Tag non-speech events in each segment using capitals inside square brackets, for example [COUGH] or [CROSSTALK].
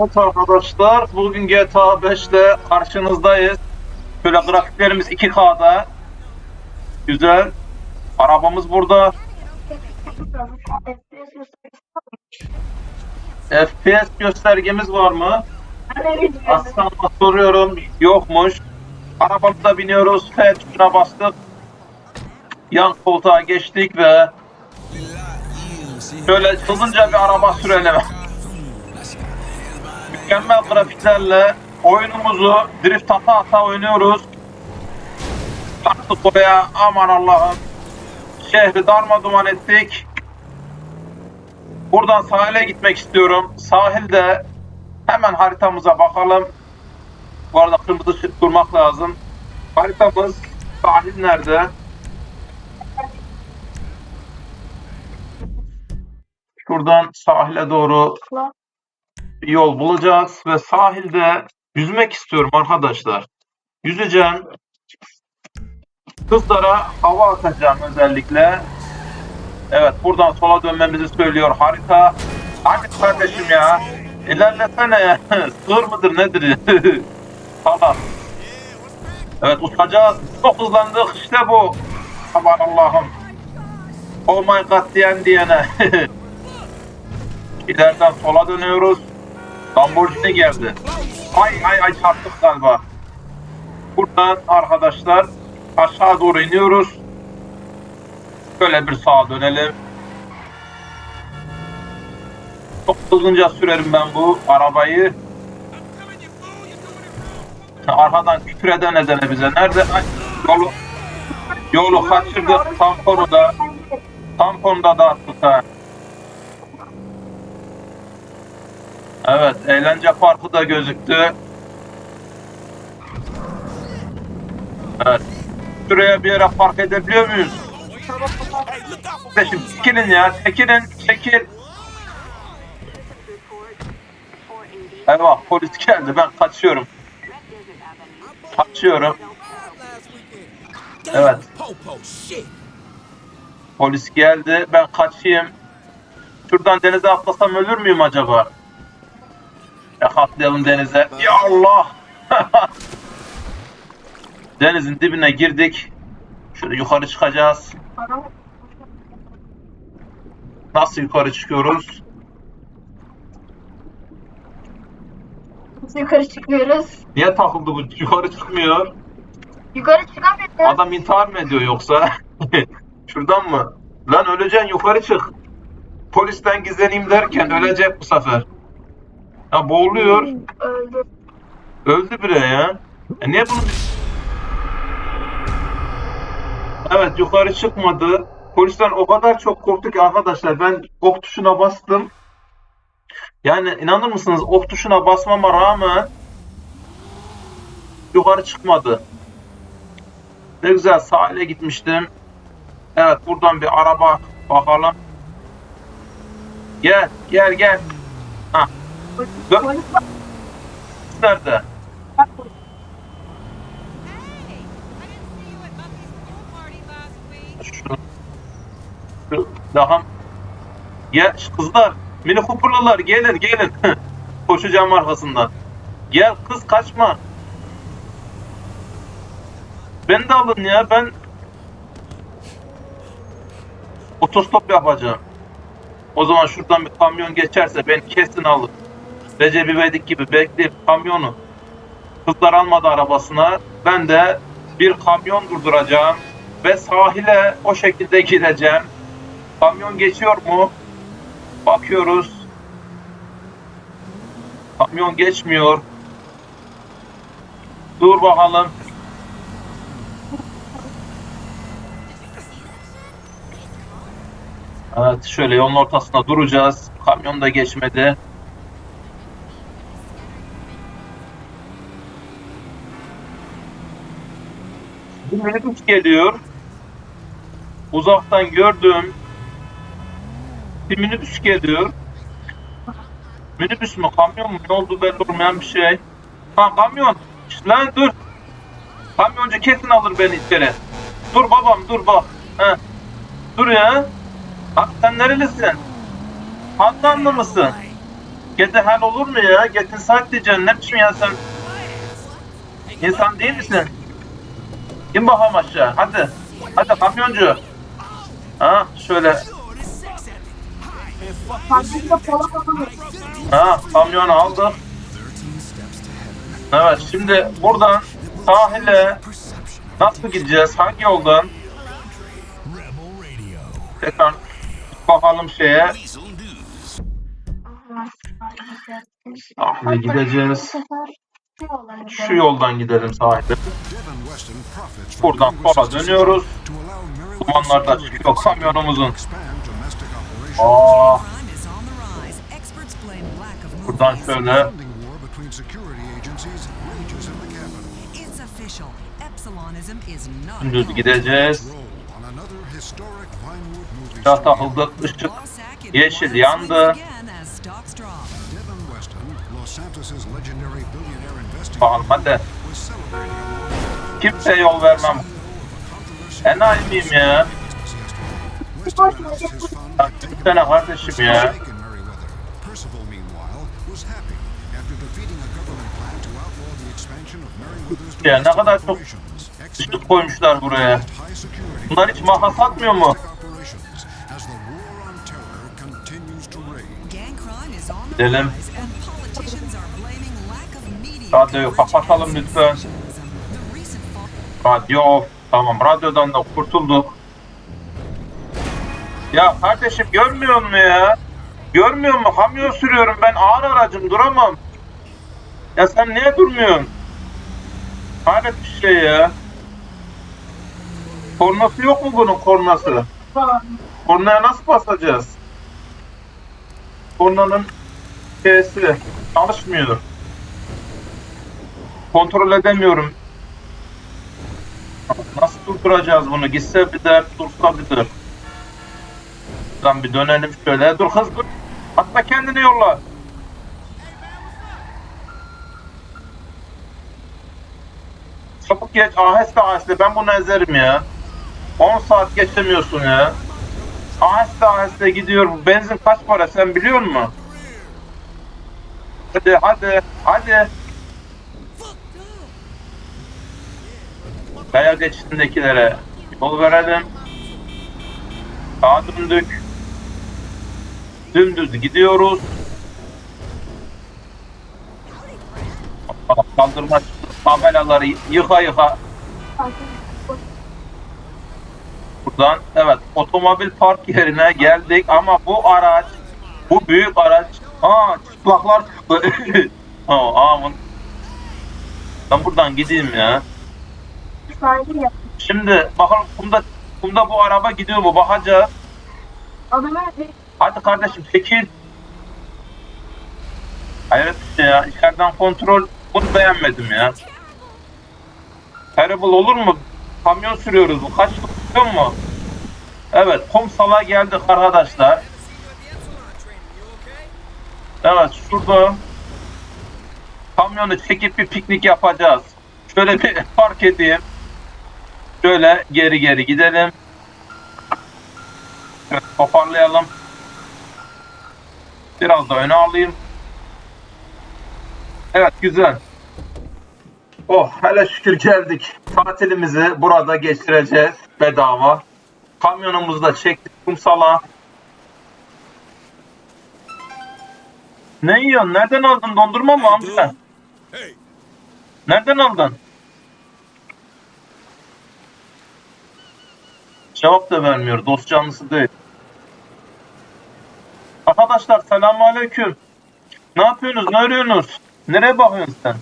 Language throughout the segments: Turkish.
Evet arkadaşlar bugün GTA 5'te karşınızdayız. Şöyle grafiklerimiz 2K'da. Güzel. Arabamız burada. FPS göstergemiz var mı? Aslan'a soruyorum. Yokmuş. Arabamıza biniyoruz. F tuşuna bastık. Yan koltuğa geçtik ve şöyle hızlıca bir araba sürelim. Mükemmel grafiklerle oyunumuzu drift ata ata oynuyoruz. Baktık oraya aman Allah'ım. Şehri darma ettik. Buradan sahile gitmek istiyorum. Sahilde hemen haritamıza bakalım. Bu arada kırmızı ışık durmak lazım. Haritamız sahil nerede? Şuradan sahile doğru bir yol bulacağız ve sahilde yüzmek istiyorum arkadaşlar. Yüzeceğim. Kızlara hava atacağım özellikle. Evet buradan sola dönmemizi söylüyor harita. Hadi kardeşim ya. İlerlesene ya. [LAUGHS] Sığır mıdır nedir? [LAUGHS] Tamam. Evet uçacağız. Çok hızlandık işte bu. Aman Allah'ım. Oh my god diyen diyene. [LAUGHS] İleriden sola dönüyoruz. Lamborghini geldi. Ay ay ay çarptık galiba. Buradan arkadaşlar aşağı doğru iniyoruz. Şöyle bir sağa dönelim. Çok hızlıca sürerim ben bu arabayı. Arkadan küfür eden edene bize. Nerede? Ay, yolu, yolu kaçırdık. Tamponu da, tamponu da dağıttık ha. Evet, eğlence parkı da gözüktü. Evet. Şuraya bir yere park edebiliyor muyuz? Kardeşim çekilin ya, çekilin, çekil. Eyvah, polis geldi, ben kaçıyorum. Kaçıyorum. Evet. Polis geldi, ben kaçayım. Şuradan denize atlasam ölür müyüm acaba? Ya atlayalım denize. Ya Allah! [LAUGHS] Denizin dibine girdik. Şöyle yukarı çıkacağız. Nasıl yukarı çıkıyoruz? Yukarı çıkıyoruz. Niye takıldı bu? Yukarı çıkmıyor. Yukarı çıkamıyoruz. Adam intihar mı ediyor yoksa? [LAUGHS] Şuradan mı? Lan öleceksin yukarı çık. Polisten gizleneyim derken ölecek bu sefer. Ya boğuluyor. Öldü. Öldü bire ya. E niye bunu... Evet yukarı çıkmadı. Polisten o kadar çok korktu ki arkadaşlar ben ok tuşuna bastım. Yani inanır mısınız ok tuşuna basmama rağmen yukarı çıkmadı. Ne güzel sahile gitmiştim. Evet buradan bir araba bakalım. Gel gel gel. Ha Dö- Polis var. nerede? Şu, şu daha şu kızlar mini Cooper'lılar gelin gelin. [LAUGHS] Koşacağım arkasından. Gel kız kaçma. Beni de alın ya ben otostop yapacağım. O zaman şuradan bir kamyon geçerse beni kesin alır Recep İvedik gibi bekleyip kamyonu. Kızlar almadı arabasına. Ben de bir kamyon durduracağım ve sahile o şekilde gideceğim. Kamyon geçiyor mu? Bakıyoruz. Kamyon geçmiyor. Dur bakalım. Evet şöyle yolun ortasına duracağız. Kamyon da geçmedi. Bir minibüs geliyor. Uzaktan gördüm. Bir minibüs geliyor. Minibüs mü kamyon mu ne oldu belli olmayan bir şey. Ha kamyon. Lan dur. Kamyoncu kesin alır beni içeri. Dur babam dur bak. He. Dur ya. Abi sen nerelisin? Handanlı mısın? Gede hal olur mu ya? Getin saat diyeceksin. Ne biçim ya sen? İnsan değil misin? İn bakalım aşağı. Hadi. Hadi kamyoncu. Ha şöyle. Ha kamyonu aldık. Evet şimdi buradan sahile nasıl gideceğiz? Hangi yoldan? Tekrar bakalım şeye. Sahile gideceğiz. Şu yoldan gidelim. Sahile. Buradan sola dönüyoruz. to allow Dumanlar da Merriweather's çıkıyor kamyonumuzun. Aa, not Dümdüz cool. gideceğiz. Studio. takıldık. Işık yeşil yandı. Bakalım hadi. Kimseye yol vermem. Enayi miyim ya? Ya gitsene kardeşim ya. Ya ne kadar çok ışık koymuşlar buraya. Bunlar hiç makas atmıyor mu? Gidelim. Radyoyu kapatalım lütfen. Radyo off. Tamam radyodan da kurtulduk. Ya kardeşim görmüyor musun ya? Görmüyor mu? Kamyon sürüyorum ben ağır aracım duramam. Ya sen niye durmuyorsun? Hayret bir şey ya. Kornası yok mu bunun kornası? Kornaya nasıl basacağız? Kornanın şeysi çalışmıyor. Kontrol edemiyorum. Nasıl durduracağız bunu? Gitse bir dert, dursa bir dert. Şuradan bir dönelim şöyle. Dur kız dur. Atma kendini yolla. Çabuk geç. Aheste aheste. Ben bunu ezerim ya. 10 saat geçemiyorsun ya. Aheste aheste gidiyor. Benzin kaç para sen biliyor musun? Hadi hadi hadi. Kaya geçişindekilere yol verelim. Sağa döndük. Dümdüz gidiyoruz. Kaldırma tabelaları yıka yıka Buradan evet otomobil park yerine geldik ama bu araç bu büyük araç aa çıplaklar çıktı. [LAUGHS] aa, aa, ben buradan gideyim ya. Şimdi bakalım kumda kumda bu araba gidiyor mu bakacağız. Hadi kardeşim çekil. Hayret şey ya. İçeriden kontrol bunu beğenmedim ya. Terrible olur mu? Kamyon sürüyoruz bu. Kaç biliyor mu? Evet kumsala geldik arkadaşlar. Evet şurada kamyonu çekip bir piknik yapacağız. Şöyle bir [LAUGHS] park edeyim. Şöyle geri geri gidelim. Şöyle toparlayalım. Biraz da öne alayım. Evet güzel. Oh hele şükür geldik. Tatilimizi burada geçireceğiz bedava. Kamyonumuzu da çektik kumsala. Ne yiyorsun? Nereden aldın? Dondurma mı amca? Nereden aldın? Cevap da vermiyor. Dost canlısı değil. Arkadaşlar selamünaleyküm. Ne yapıyorsunuz? Ne arıyorsunuz? Nereye bakıyorsun sen?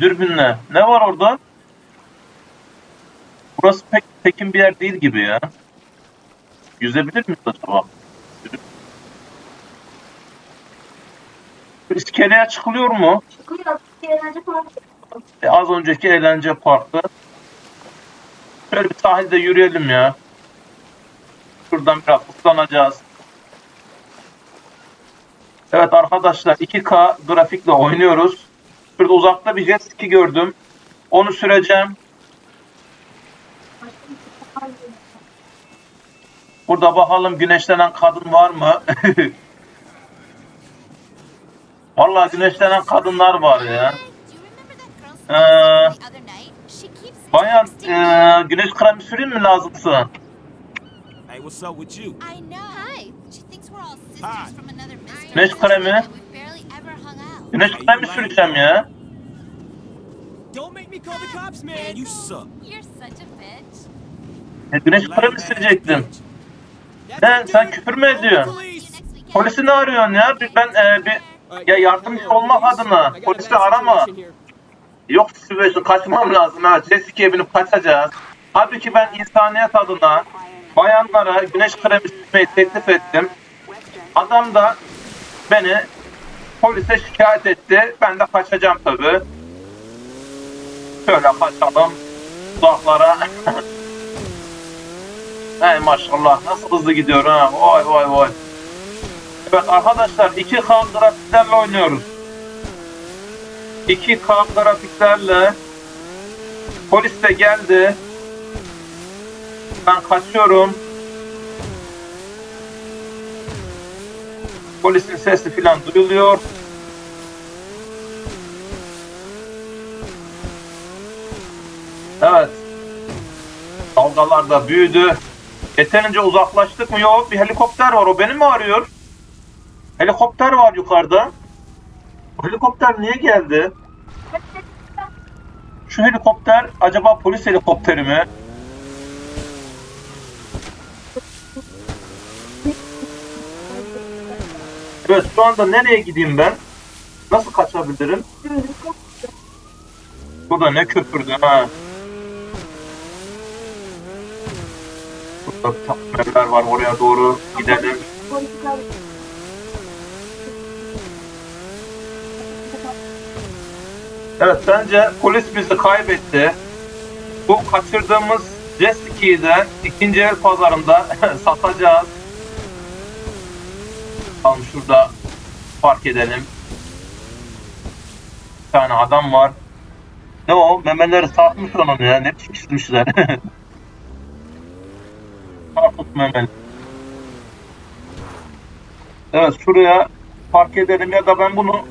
Dürbünle. Ne var orada? Burası pek tekin bir yer değil gibi ya. Yüzebilir miyiz acaba? İskeleye çıkılıyor mu? çıkıyor. Eğlence falan. E, az önceki eğlence parkı. Şöyle bir sahilde yürüyelim ya. Şuradan biraz ıslanacağız. Evet arkadaşlar 2K grafikle oynuyoruz. Şurada uzakta bir jet ski gördüm. Onu süreceğim. Burada bakalım güneşlenen kadın var mı? [LAUGHS] Vallahi güneşlenen kadınlar var ya. Keeps Bayan e, güneş kremi süreyim mi lazımsa? Hey, what's up with you? I know. Hi. She thinks we're all sisters Hi. from another mister. Güneş kremi. Güneş kremi süreceğim ya. Don't make me call the cops, man. You suck. You're such a bitch. E, güneş kremi sürecektim. Ne sen küfür mü ediyorsun? Polisi ne arıyorsun ya? Bir- Ben e, bir ya yardımcı olmak adına polisi arama. Yok situation kaçmam lazım evet. Jessica'ya binip kaçacağız. Halbuki ben insaniyet adına bayanlara güneş kremi sürmeyi teklif ettim. Adam da beni polise şikayet etti. Ben de kaçacağım tabi. Şöyle kaçalım uzaklara. [LAUGHS] Ey maşallah nasıl hızlı gidiyor ha. Vay vay vay. Evet arkadaşlar 2K grafiklerle oynuyoruz. 2K grafiklerle polis de geldi. Ben kaçıyorum. Polisin sesi filan duyuluyor. Evet. Dalgalar da büyüdü. Yeterince uzaklaştık mı? Yok. Bir helikopter var. O beni mi arıyor? Helikopter var yukarıda. Helikopter niye geldi? Şu helikopter acaba polis helikopteri mi? Evet şu anda nereye gideyim ben? Nasıl kaçabilirim? Bu da ne köpürdü ha. Burada evler var oraya doğru gidelim. Evet bence polis bizi kaybetti. Bu kaçırdığımız jet ski'yi de ikinci el pazarında [LAUGHS] satacağız. Tamam şurada park edelim. Bir tane adam var. Ne o? Memeleri sarkmış onun ya. Ne çizmişler. Sarkık [LAUGHS] memeli. Evet şuraya park edelim ya da ben bunu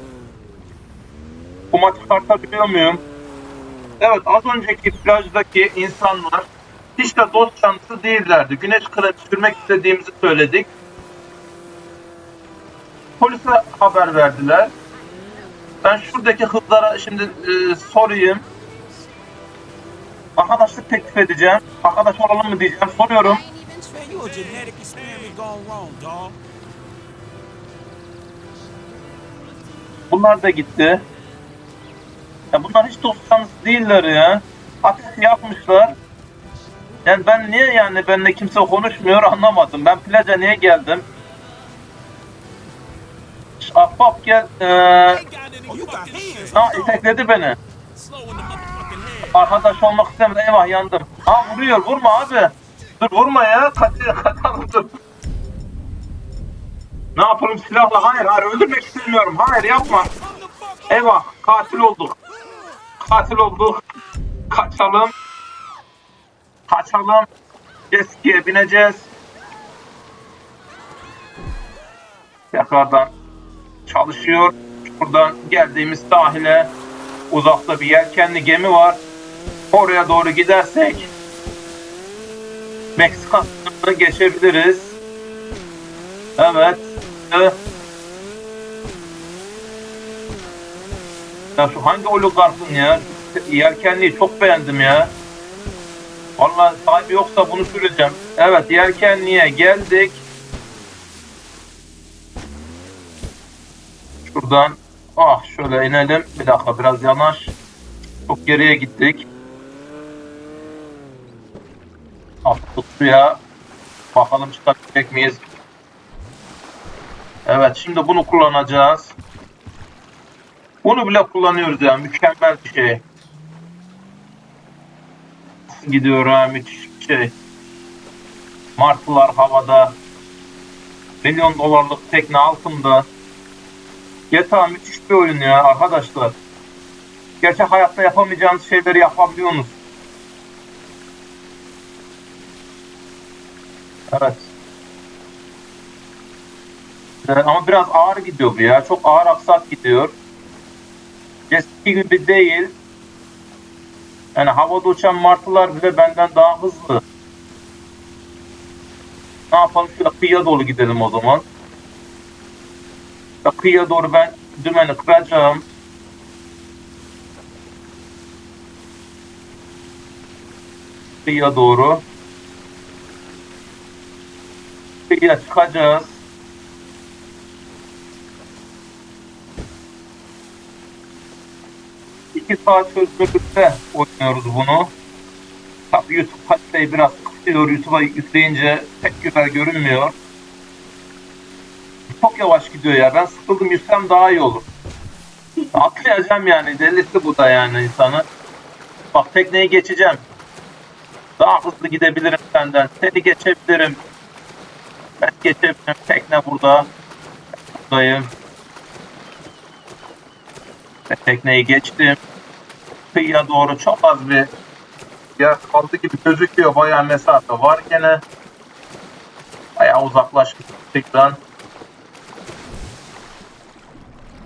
kuma çıkartabiliyor muyum? Evet az önceki plajdaki insanlar hiç de dost canlısı değillerdi. Güneş kremi sürmek istediğimizi söyledik. Polise haber verdiler. Ben şuradaki kızlara şimdi e, sorayım. Arkadaşlık teklif edeceğim. Arkadaş olalım mı diyeceğim. Soruyorum. Bunlar da gitti. Ya bunlar hiç dost canlısı değiller ya. Ateş yapmışlar. Yani ben niye yani benimle kimse konuşmuyor anlamadım. Ben plaja niye geldim? Ahbap gel. Ee, ha itekledi beni. Arkadaş olmak istemedi. Eyvah yandım. Ha vuruyor. Vurma abi. Dur vurma ya. Kaçıyor. [LAUGHS] Kaçalım dur. Ne yapalım silahla? Hayır hayır öldürmek istemiyorum. Hayır yapma. Eyvah katil olduk. Katil olduk. Kaçalım. Kaçalım. Eskiye bineceğiz. Tekrardan çalışıyor. Buradan geldiğimiz sahile uzakta bir yelkenli gemi var. Oraya doğru gidersek Meksika geçebiliriz. Evet. Evet. Ya şu hangi oligarkın ya? Yelkenliği çok beğendim ya. Vallahi sahibi yoksa bunu süreceğim. Evet yelkenliğe geldik. Şuradan ah şöyle inelim. Bir dakika biraz yanaş. Çok geriye gittik. Attık suya. Bakalım çıkabilecek miyiz? Evet şimdi bunu kullanacağız. Bunu bile kullanıyoruz ya. Mükemmel bir şey. Gidiyor ha müthiş bir şey. Martılar havada. Milyon dolarlık tekne altında. GTA müthiş bir oyun ya arkadaşlar. Gerçek hayatta yapamayacağınız şeyleri yapabiliyorsunuz. Evet. Ee, ama biraz ağır gidiyor bu ya. Çok ağır aksat gidiyor. Eski gibi değil. Yani havada uçan martılar bile benden daha hızlı. Ne yapalım? Kıyıya doğru gidelim o zaman. Ya kıyıya doğru ben dümeni kıracağım. Kıyıya doğru. Kıyıya çıkacağız. İki saat çözünürlükte oynuyoruz bunu. Tabii YouTube kaliteyi biraz kısıyor. YouTube'a yükleyince pek güzel görünmüyor. Çok yavaş gidiyor ya. Ben sıkıldım yüksem daha iyi olur. Atlayacağım yani. Delisi bu da yani insanı. Bak tekneyi geçeceğim. Daha hızlı gidebilirim senden. Seni geçebilirim. Ben geçebilirim. Tekne burada. Buradayım. Tekneyi geçtim. Kıyıya doğru çok az bir yer kaldı gibi gözüküyor. Bayağı mesafe var gene. Bayağı uzaklaştık tekrar.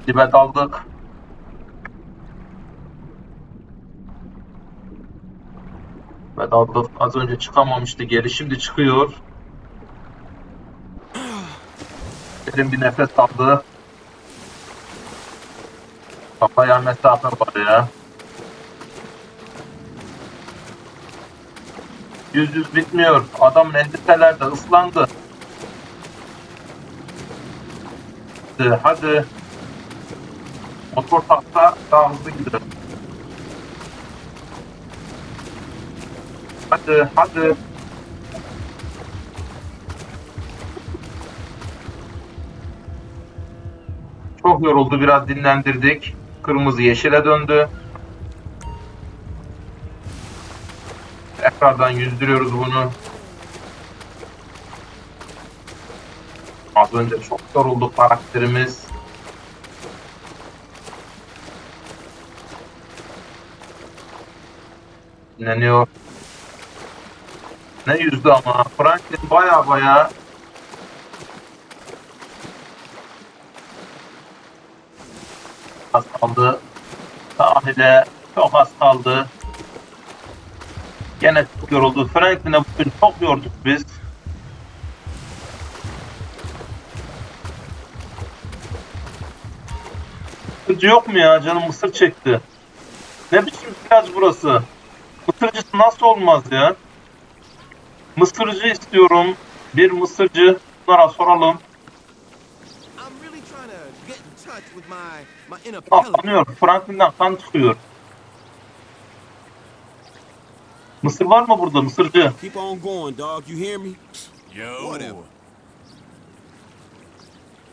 Dibe daldık. Ve daldık. Az önce çıkamamıştı geri. Şimdi çıkıyor. Derin bir nefes aldı. Bayağı mesafe var ya. Yüz yüz bitmiyor. Adam elbiselerde ıslandı. Hadi, hadi. Motor takta daha hızlı gidiyor. Hadi, hadi. Çok yoruldu, biraz dinlendirdik. Kırmızı yeşile döndü. Tekrardan yüzdürüyoruz bunu. Az önce çok yoruldu karakterimiz. Dinleniyor. Ne yüzdü ama. Franklin baya baya az kaldı. Sahile çok az kaldı. Gene çok yoruldu. Franklin'e bugün çok yorduk biz. Mısırcı yok mu ya? Canım mısır çekti. Ne biçim plaj burası? Mısırcısı nasıl olmaz ya? Mısırcı istiyorum. Bir mısırcı. Bunlara soralım. İnner Ah. Franklin'den kan çıkıyor. Mısır var mı burada mısırcı? Keep on going, dog. You hear me? Whatever.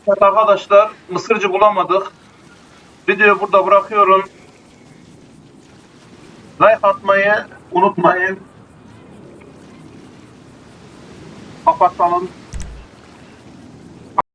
Evet arkadaşlar mısırcı bulamadık. Videoyu burada bırakıyorum. Like atmayı unutmayın. Kapatalım.